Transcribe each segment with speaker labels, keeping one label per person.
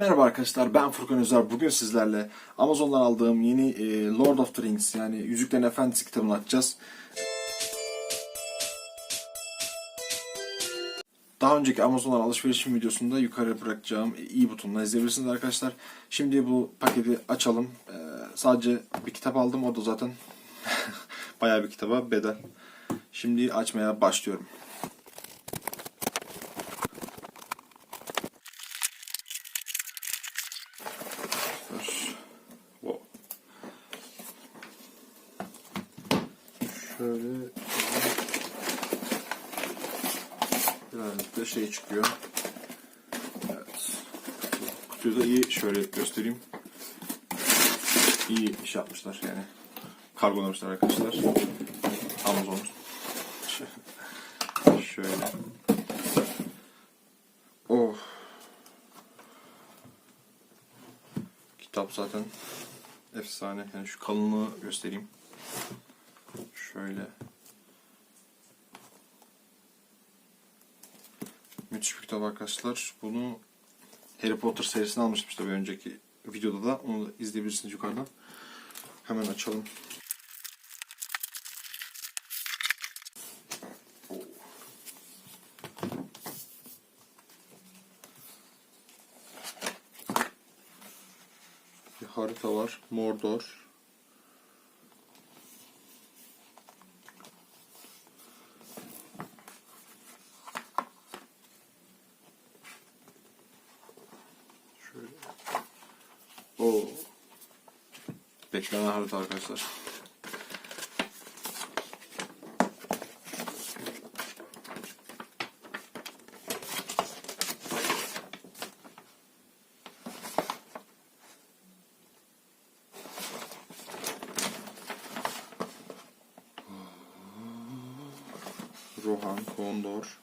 Speaker 1: Merhaba arkadaşlar ben Furkan Özer. Bugün sizlerle Amazon'dan aldığım yeni e, Lord of the Rings yani Yüzüklerin Efendisi kitabını açacağız. Daha önceki Amazon'dan alışverişim videosunda yukarı bırakacağım i butonuna izleyebilirsiniz arkadaşlar. Şimdi bu paketi açalım. Ee, sadece bir kitap aldım. O da zaten bayağı bir kitaba bedel. Şimdi açmaya başlıyorum. Şöyle birazcık şey çıkıyor. Evet. Kutuyu da iyi şöyle göstereyim. İyi iş yapmışlar yani. Kargolamışlar arkadaşlar. Amazon. Şöyle. Oh. Kitap zaten efsane. Yani şu kalınlığı göstereyim. Şöyle. Müthiş bir kitap arkadaşlar. Bunu Harry Potter serisini almıştım işte bir önceki videoda da. Onu da izleyebilirsiniz yukarıdan. Hemen açalım. Bir harita var. Mordor. Şöyle. Oo. Beklenen harita arkadaşlar. Rohan, Kondor.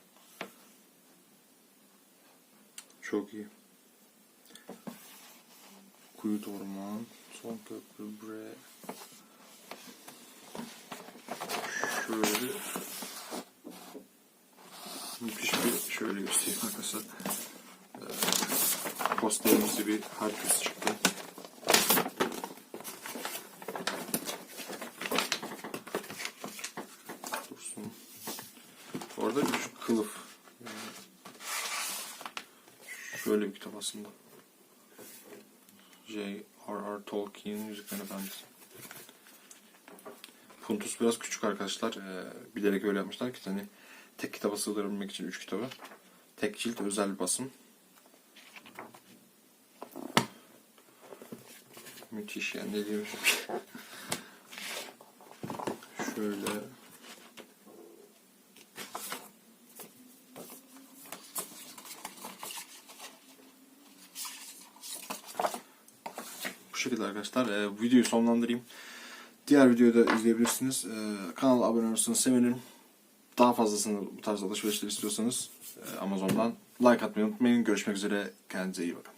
Speaker 1: Çok iyi. Kuyut Orman, Son Köprü, Bre. Şöyle. Müthiş bir şöyle göstereyim arkadaşlar. Ee, posterimizde bir haritası çıktı. Dursun. Orada bir kılıf. Yani şöyle bir kitap aslında. J.R.R. Tolkien Yüzüklerin Efendisi. Puntus biraz küçük arkadaşlar. Ee, bilerek öyle yapmışlar ki hani tek kitaba sığdırabilmek için üç kitabı. Tek cilt özel bir basım. Müthiş yani ne diyeyim. Şöyle şekilde arkadaşlar. E, videoyu sonlandırayım. Diğer videoyu da izleyebilirsiniz. E, kanala abone olursanız sevinirim. Daha fazlasını bu tarz alışverişler istiyorsanız e, Amazon'dan like atmayı unutmayın. Görüşmek üzere. Kendinize iyi bakın.